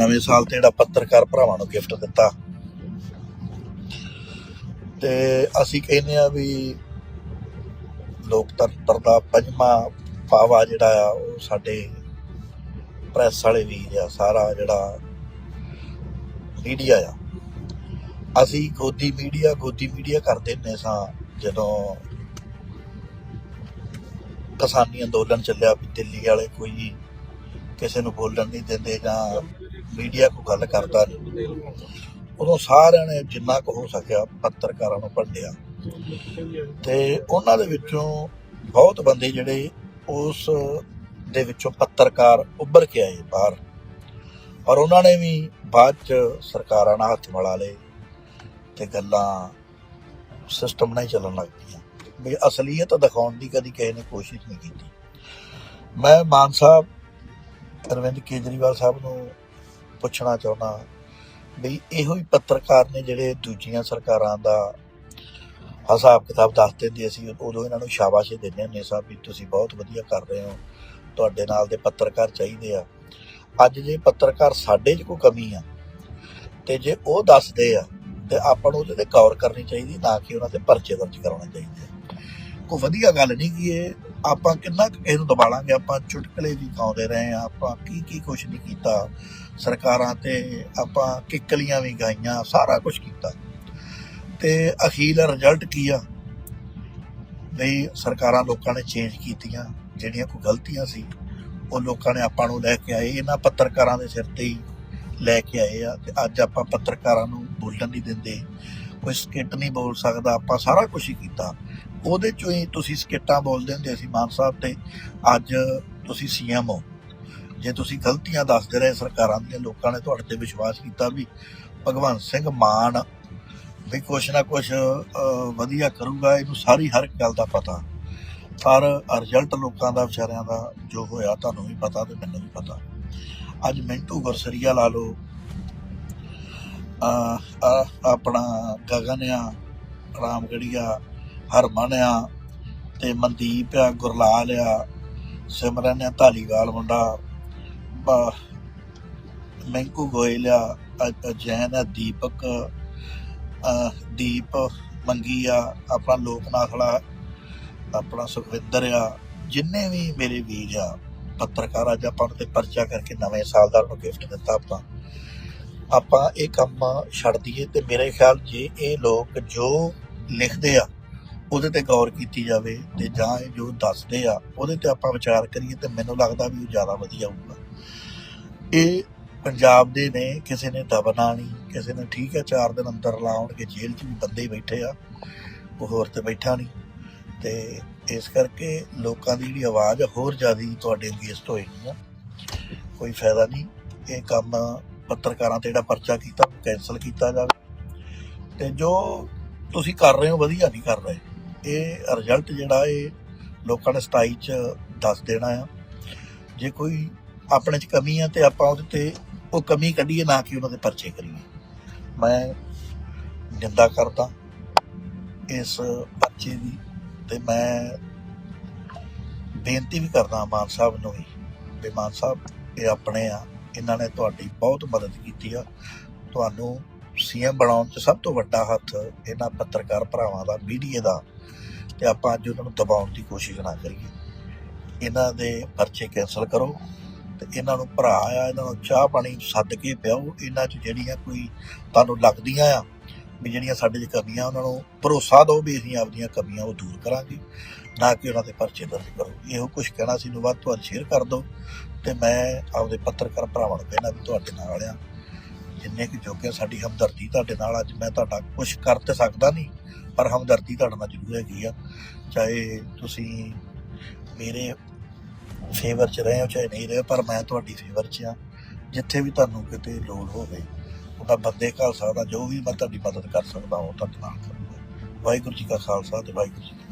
ਨਵੇਂ ਸਾਲ ਤੇ ਜਿਹੜਾ ਪੱਤਰਕਾਰ ਭਰਾਵਾਂ ਨੂੰ ਗਿਫਟ ਦਿੱਤਾ। ਤੇ ਅਸੀਂ ਕਹਿੰਦੇ ਆ ਵੀ ਲੋਕਤੰਤਰ ਦਾ ਪੰਜਵਾਂ ਪਾਵਾ ਜਿਹੜਾ ਆ, ਉਹ ਸਾਡੇ ਪ੍ਰੈਸ ਵਾਲੇ ਵੀਰ ਆ ਸਾਰਾ ਜਿਹੜਾ ਮੀਡੀਆ ਆ। ਅਸੀਂ ਗੋਦੀ ਮੀਡੀਆ ਗੋਦੀ ਮੀਡੀਆ ਕਰਦੇ ਹੁੰਦੇ ਸਾਂ ਜਦੋਂ ਕਿਸਾਨੀ ਅੰਦੋਲਨ ਚੱਲਿਆ ਵੀ ਦਿੱਲੀ ਵਾਲੇ ਕੋਈ ਕਿਸੇ ਨੂੰ ਬੋਲਣ ਨਹੀਂ ਦਿੰਦੇ ਜਾਂ ਮੀਡੀਆ ਕੋ ਗੱਲ ਕਰਦਾ ਨਹੀਂ ਉਦੋਂ ਸਾਰਿਆਂ ਨੇ ਜਿੰਨਾ ਕੁ ਹੋ ਸਕਿਆ ਪੱਤਰਕਾਰਾਂ ਨੂੰ ਭੰਡਿਆ। ਤੇ ਉਹਨਾਂ ਦੇ ਵਿੱਚੋਂ ਬਹੁਤ ਬੰਦੇ ਜਿਹੜੇ ਉਸ ਦੇ ਵਿੱਚੋਂ ਪੱਤਰਕਾਰ ਉੱਭਰ ਕੇ ਆਏ ਬਾਹਰ। ਔਰ ਉਹਨਾਂ ਨੇ ਵੀ ਬਾਅਦ ਚ ਸਰਕਾਰਾਂ ਨਾਲ ਹੱਥ ਮਿਲਾ ਲਏ ਤੇ ਗੱਲਾਂ ਸਿਸਟਮ ਨਾਲ ਚੱਲਣ ਲੱਗ ਪਈਆਂ। ਵੀ ਅਸਲੀਅਤ ਦਿਖਾਉਣ ਦੀ ਕਦੀ ਕਿਸੇ ਨੇ ਕੋਸ਼ਿਸ਼ ਨਹੀਂ ਕੀਤੀ। ਮੈਂ ਮਾਨ ਸਾਹਿਬ, ਅਰਵਿੰਦ ਕੇਜਰੀਵਾਲ ਸਾਹਿਬ ਨੂੰ ਪੁੱਛਣਾ ਚਾਹੁੰਦਾ ਵੀ ਇਹੋ ਹੀ ਪੱਤਰਕਾਰ ਨੇ ਜਿਹੜੇ ਦੂਜੀਆਂ ਸਰਕਾਰਾਂ ਦਾ ਹਿਸਾਬ ਕਿਤਾਬ ਦੱਸ ਦਿੰਦੇ ਅਸੀਂ ਉਦੋਂ ਇਹਨਾਂ ਨੂੰ ਸ਼ਾਬਾਸ਼ ਦਿੰਦੇ ਹੁੰਦੇ ਸਾਹਿਬ ਵੀ ਤੁਸੀਂ ਬਹੁਤ ਵਧੀਆ ਕਰ ਰਹੇ ਹੋ, ਤੁਹਾਡੇ ਨਾਲ ਦੇ ਪੱਤਰਕਾਰ ਚਾਹੀਦੇ ਆ ਅੱਜ ਜੇ ਪੱਤਰਕਾਰ ਸਾਡੇ 'ਚ ਕੋਈ ਕਮੀ ਆ ਤੇ ਜੇ ਉਹ ਦੱਸਦੇ ਆ ਤੇ ਆਪਾਂ ਨੂੰ ਉਹਦੇ ਤੇ ਗੌਰ ਕਰਨੀ ਚਾਹੀਦੀ, ਨਾ ਕਿ ਉਹਨਾਂ ਤੇ ਪਰਚੇ ਦਰਜ ਕਰਾਉਣੇ ਚਾਹੀਦੇ ਆ। ਕੋਈ ਵਧੀਆ ਗੱਲ ਨਹੀਂ ਕਿ ਇਹ ਆਪਾਂ ਕਿੰਨਾ ਕੁ ਕਿਸੇ ਨੂੰ ਦਬਾਲਾਂਗੇ ਆਪਾਂ ਚੁਟਕਲੇ ਵੀ ਗਾਉਂਦੇ ਰਹੇ ਆ ਆਪਾਂ ਕੀ ਕੀ ਕੁਛ ਨਹੀਂ ਕੀਤਾ। ਸਰਕਾਰਾਂ ਤੇ ਆਪਾਂ ਕਿੱਕਲੀਆਂ ਵੀ ਗਾਈਆਂ, ਸਾਰਾ ਕੁਝ ਕੀਤਾ। ਤੇ ਅਖੀਰ ਰਿਜ਼ਲਟ ਕੀ ਆ? ਨਹੀਂ ਸਰਕਾਰਾਂ ਲੋਕਾਂ ਨੇ ਚੇਂਜ ਕੀਤੀਆਂ, ਜਿਹੜੀਆਂ ਕੋਈ ਗਲਤੀਆਂ ਸੀ, ਉਹ ਲੋਕਾਂ ਨੇ ਆਪਾਂ ਨੂੰ ਲੈ ਕੇ ਆਏ। ਇਹਨਾਂ ਪੱਤਰਕਾਰਾਂ ਦੇ ਸਿਰ ਤੇ ਹੀ ਲੈ ਕੇ ਆਏ ਆ ਤੇ ਅੱਜ ਆਪਾਂ ਪੱਤਰਕਾਰਾਂ ਨੂੰ ਬੋਲਣ ਨਹੀਂ ਦਿੰਦੇ। ਕੋਈ ਸਕਿੱਟ ਨਹੀਂ ਬੋਲ ਸਕਦਾ, ਆਪਾਂ ਸਾਰਾ ਕੁਝ ਹੀ ਕੀਤਾ। ਉਹਦੇ ਚੋਂ ਹੀ ਤੁਸੀਂ ਸਕਿੱਟਾਂ ਬੋਲਦੇ ਹੁੰਦੇ ਸੀ ਮਾਨ ਸਾਹਿਬ ਤੇ। ਅੱਜ ਤੁਸੀਂ ਸੀਐਮ ਹੋ। ਜੇ ਤੁਸੀਂ ਗਲਤੀਆਂ ਦੱਸਦੇ ਰਹੇ ਸਰਕਾਰਾਂ ਦੀਆਂ ਲੋਕਾਂ ਨੇ ਤੁਹਾਡੇ ਤੇ ਵਿਸ਼ਵਾਸ ਕੀਤਾ ਵੀ ਭਗਵੰਤ ਸਿੰਘ ਮਾਨ ਵੀ ਕੁਛ ਨਾ ਕੁਛ ਵਧੀਆ ਕਰੂਗਾ ਇਹਨੂੰ ਸਾਰੀ ਹਰ ਇੱਕ ਗੱਲ ਦਾ ਪਤਾ। ਪਰ ਰਿਜ਼ਲਟ ਲੋਕਾਂ ਦਾ ਵਿਚਾਰਿਆਂ ਦਾ ਜੋ ਹੋਇਆ ਤੁਹਾਨੂੰ ਵੀ ਪਤਾ ਤੇ ਮੈਨੂੰ ਵੀ ਪਤਾ। ਅੱਜ ਮਿੰਟੂ ਗੁਰਸਰੀਆ ਲਾ ਲਓ ਅਹ, ਆਪਣਾ ਗਗਨ ਆ ਰਾਮਗੜੀਆ ਹਰਮਨ ਆ ਤੇ ਮਨਦੀਪ ਆ, ਗੁਰਲਾਲ ਆ, ਸਿਮਰਨ ਆ, ਧਾਲੀਵਾਲ ਮੁੰਡਾ, ਬ- ਮੈਂਕੂ ਗੋਇਲ ਆ, ਅ- ਜੈਨ ਆ, ਦੀਪਕ ਦੀਪ ਮੰਗੀ ਆ, ਆਪਣਾ ਲੋਕਨਾਥ ਵਾਲਾ, ਆਪਣਾ ਸੁਖਵਿੰਦਰ ਆ, ਜਿੰਨੇ ਵੀ ਮੇਰੇ ਵੀਰ ਆ, ਪੱਤਰਕਾਰ ਅੱਜ ਆਪਾਂ ਨੂੰ ਤੇ ਪਰਚਾ ਕਰਕੇ ਨਵੇਂ ਸਾਲ ਦਾ ਨੂੰ ਗਿਫਟ ਦਿੱਤਾ ਆਪਾਂ। ਆਪਾਂ ਇਹ ਕੰਮ ਛੱਡ ਦਈਏ ਤੇ ਮੇਰੇ ਖਿਆਲ ਜੇ ਇਹ ਲੋਕ ਜੋ ਲਿਖਦੇ ਆ ਉਹਦੇ ਤੇ ਗੌਰ ਕੀਤੀ ਜਾਵੇ ਤੇ ਜਾਂ ਇਹ ਜੋ ਦੱਸਦੇ ਆ, ਉਹਦੇ ਤੇ ਆਪਾਂ ਵਿਚਾਰ ਕਰੀਏ ਤੇ ਮੈਨੂੰ ਲੱਗਦਾ ਵੀ ਉਹ ਜ਼ਿਆਦਾ ਵਧੀਆ ਹੋਊਗਾ। ਇਹ ਪੰਜਾਬ ਦੇ ਨੇ, ਕਿਸੇ ਨੇ ਦਬਣਾ ਨਹੀਂ ਕਿਸੇ ਨੇ ਠੀਕ ਹੈ ਚਾਰ ਦਿਨ ਅੰਦਰ ਲਾਉਣਗੇ ਜੇਲ੍ਹ 'ਚ ਵੀ ਬੰਦੇ ਹੀ ਬੈਠੇ ਆ, ਉਹ ਹੋਰ ਤੇ ਬੈਠਾ ਨਹੀਂ। ਤੇ ਇਸ ਕਰਕੇ ਲੋਕਾਂ ਦੀ ਜਿਹੜੀ ਆਵਾਜ਼ ਆ, ਹੋਰ ਜ਼ਿਆਦਾ ਤੁਹਾਡੇ ਅਗੇਂਸਟ ਹੋਏਗੀ ਆ। ਕੋਈ ਫਾਇਦਾ ਨਹੀਂ, ਇਹ ਕੰਮ ਪੱਤਰਕਾਰਾਂ ਤੇ ਜਿਹੜਾ ਪਰਚਾ ਕੀਤਾ ਕੈਨਸਲ ਕੀਤਾ ਜਾਵੇ। ਤੇ ਜੋ ਤੁਸੀਂ ਕਰ ਰਹੇ ਹੋ, ਵਧੀਆ ਨਹੀਂ ਕਰ ਰਹੇ। ਇਹ ਰਿਜ਼ਲਟ ਜਿਹੜਾ ਇਹ ਲੋਕਾਂ ਨੇ 27 ਚ ਦੱਸ ਦੇਣਾ ਆ। ਜੇ ਕੋਈ ਆਪਣੇ ਚ ਕਮੀ ਆ ਤੇ ਆਪਾਂ ਉਹਦੇ ਤੇ ਉਹ ਕਮੀ ਕੱਢੀਏ, ਨਾ ਕਿ ਉਹਨਾਂ ਦੇ ਪਰਚੇ ਕਰੀਏ। ਮੈਂ ਨਿੰਦਾ ਕਰਦਾ ਇਸ ਬੱਚੇ ਦੀ ਤੇ ਮੈਂ ਬੇਨਤੀ ਵੀ ਕਰਦਾ ਮਾਨ ਸਾਹਿਬ ਨੂੰ ਵੀ ਵੀ ਮਾਨ ਸਾਹਿਬ, ਇਹ ਆਪਣੇ ਆ। ਇਹਨਾਂ ਨੇ ਤੁਹਾਡੀ ਬਹੁਤ ਮਦਦ ਕੀਤੀ ਆ। ਤੁਹਾਨੂੰ ਸੀਐਮ ਬਣਾਉਣ 'ਚ ਸਭ ਤੋਂ ਵੱਡਾ ਹੱਥ ਇਹਨਾਂ ਪੱਤਰਕਾਰ ਭਰਾਵਾਂ ਦਾ ਮੀਡੀਆ ਦਾ। ਤੇ ਆਪਾਂ ਅੱਜ ਉਹਨਾਂ ਨੂੰ ਦਬਾਉਣ ਦੀ ਕੋਸ਼ਿਸ਼ ਨਾ ਕਰੀਏ। ਇਹਨਾਂ ਦੇ ਪਰਚੇ ਕੈਨਸਲ ਕਰੋ ਤੇ ਇਹਨਾਂ ਨੂੰ ਭਰਾ ਆ, ਇਹਨਾਂ ਨੂੰ ਚਾਹ ਪਾਣੀ ਸੱਦ ਕੇ ਪਿਆਓ। ਇਹਨਾਂ 'ਚ ਜਿਹੜੀਆਂ ਕੋਈ ਤੁਹਾਨੂੰ ਲੱਗਦੀਆਂ ਆ ਵੀ ਜਿਹੜੀਆਂ ਸਾਡੇ 'ਚ ਕਮੀਆਂ, ਉਹਨਾਂ ਨੂੰ ਭਰੋਸਾ ਦਿਓ ਵੀ ਅਸੀਂ ਆਪਦੀਆਂ ਕਮੀਆਂ ਉਹ ਦੂਰ ਕਰਾਂਗੇ। ਨਾ ਕਿ ਉਹਨਾਂ ਦੇ ਪਰਚੇ ਦਰਜ ਕਰੋ। ਇਹੋ ਕੁਝ ਕਹਿਣਾ ਸੀ ਨੂੰ ਵੱਧ ਤੋਂ ਵੱਧ ਸ਼ੇਅਰ ਕਰ ਦਿਓ। ਤੇ ਮੈਂ ਆਪਦੇ ਪੱਤਰਕਾਰ ਭਰਾਵਾਂ ਨੂੰ ਕਹਿਣਾ ਵੀ ਤੁਹਾਡੇ ਨਾਲ ਆ। ਜਿੰਨੇ ਕਿ ਜੋਗੇ ਸਾਡੀ ਹਮਦਰਦੀ ਤੁਹਾਡੇ ਨਾਲ ਅੱਜ ਮੈਂ ਤੁਹਾਡਾ ਕੁਝ ਕਰ ਤੇ ਸਕਦਾ ਨਹੀਂ, ਪਰ ਹਮਦਰਦੀ ਤੁਹਾਡੇ ਨਾਲ ਜ਼ਰੂਰ ਹੈਗੀ ਆ। ਚਾਹੇ ਤੁਸੀਂ ਮੇਰੇ ਫੇਵਰ 'ਚ ਰਹੇ ਹੋ, ਚਾਹੇ ਨਹੀਂ ਰਹੇ ਪਰ ਮੈਂ ਤੁਹਾਡੀ ਫੇਵਰ 'ਚ ਆ। ਜਿੱਥੇ ਵੀ ਤੁਹਾਨੂੰ ਕਿਤੇ ਲੋੜ ਹੋਵੇ, ਉਹਦਾ ਬੰਦੇ ਘਰ ਸਕਦਾ ਜੋ ਵੀ ਮੈਂ ਤੁਹਾਡੀ ਮਦਦ ਕਰ ਸਕਦਾ, ਉਹ ਤੁਹਾਡੇ ਨਾਲ ਕਰੂੰਗਾ। ਵਾਹਿਗੁਰੂ ਜੀ ਕਾ ਖਾਲਸਾ ਤੇ ਵਾਹਿਗੁਰੂ ਜੀ